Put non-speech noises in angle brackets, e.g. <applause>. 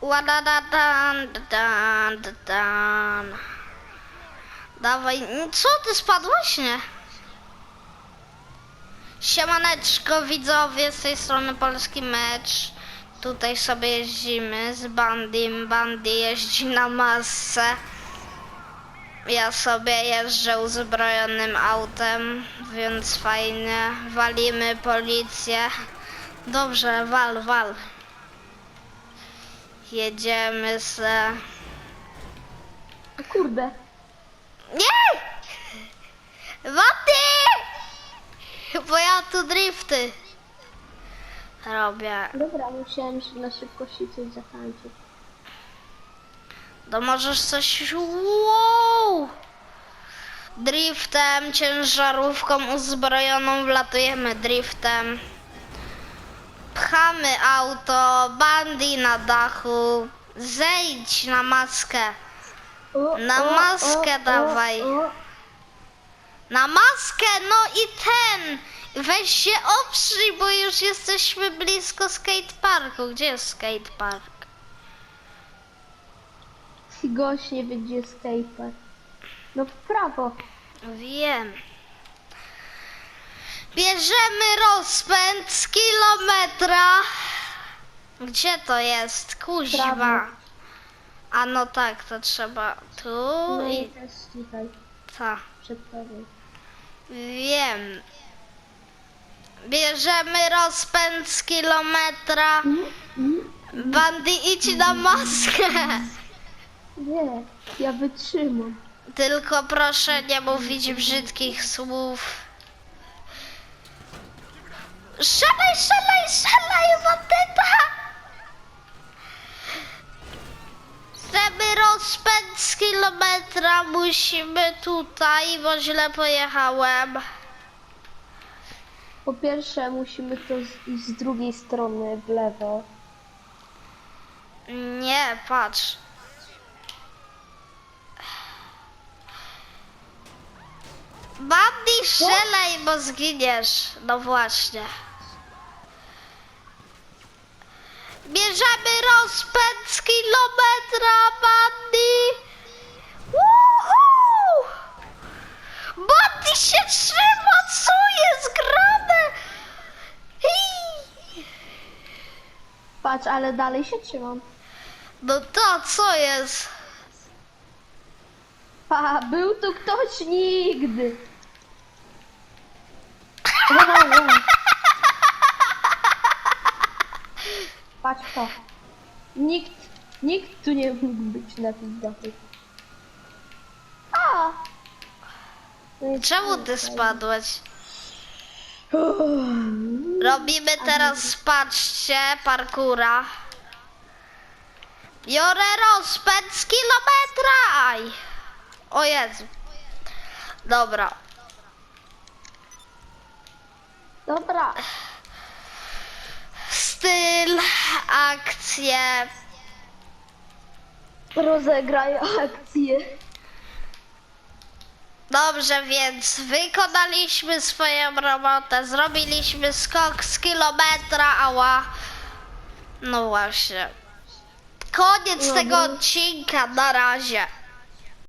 Ładadadan, dan, dan. Dawaj, co ty spadłeś, nie? Siemaneczko widzowie, z tej strony Polski Mecz. Tutaj sobie jeździmy z Bandim. Bandy jeździ na masce. Ja sobie jeżdżę uzbrojonym autem, więc fajnie. Walimy policję. Dobrze, wal, wal. Jedziemy se. Kurde. Nie! Wody! Bo ja tu drifty robię. Dobra, musiałem się na szybkości coś zatańczyć. To możesz coś... Wow! Driftem, ciężarówką uzbrojoną wlatujemy driftem. Pchamy auto, bandy na dachu. Zejdź na maskę. Na maskę dawaj. Na maskę, no i ten! Weź się oprzyj, bo już jesteśmy blisko skateparku. Gdzie jest skatepark? Gość nie będzie skatepark. No w prawo. Wiem. Bierzemy rozpęd z kilometra. Gdzie to jest? Kuźwa. Prawo. A no tak, to trzeba tu No i i też tutaj, ta. przed tobą. Wiem. Bierzemy rozpęd z kilometra. Bandy idź na maskę. Nie, ja wytrzymam. Tylko proszę nie mówić brzydkich słów. Szalej, szalej, szalej, bandyta! Żeby rozpęd z kilometra musimy tutaj, bo źle pojechałem. Po pierwsze musimy to z, iść z drugiej strony w lewo. Nie, patrz. Bandy, strzelaj, bo zginiesz. No właśnie. Bierzemy rozpęd z kilometra, Bandy. Woohoo! Bandy się trzyma, co jest grane? Hii. Patrz, ale dalej się trzymam. No to, co jest? A, był tu ktoś nigdy. <laughs> Patrz to. Nikt, nikt tu nie mógł być na tym dachu. A! Czemu ty spadłeś? Robimy teraz, patrzcie, parkura. Biorę rozpęd z kilometra! Aj. O Jezu. Dobra. Dobra. Akcje. Rozegraj akcję. Dobrze, więc wykonaliśmy swoją robotę. Zrobiliśmy skok z kilometra, ała. No właśnie. Koniec No tego odcinka. Na razie.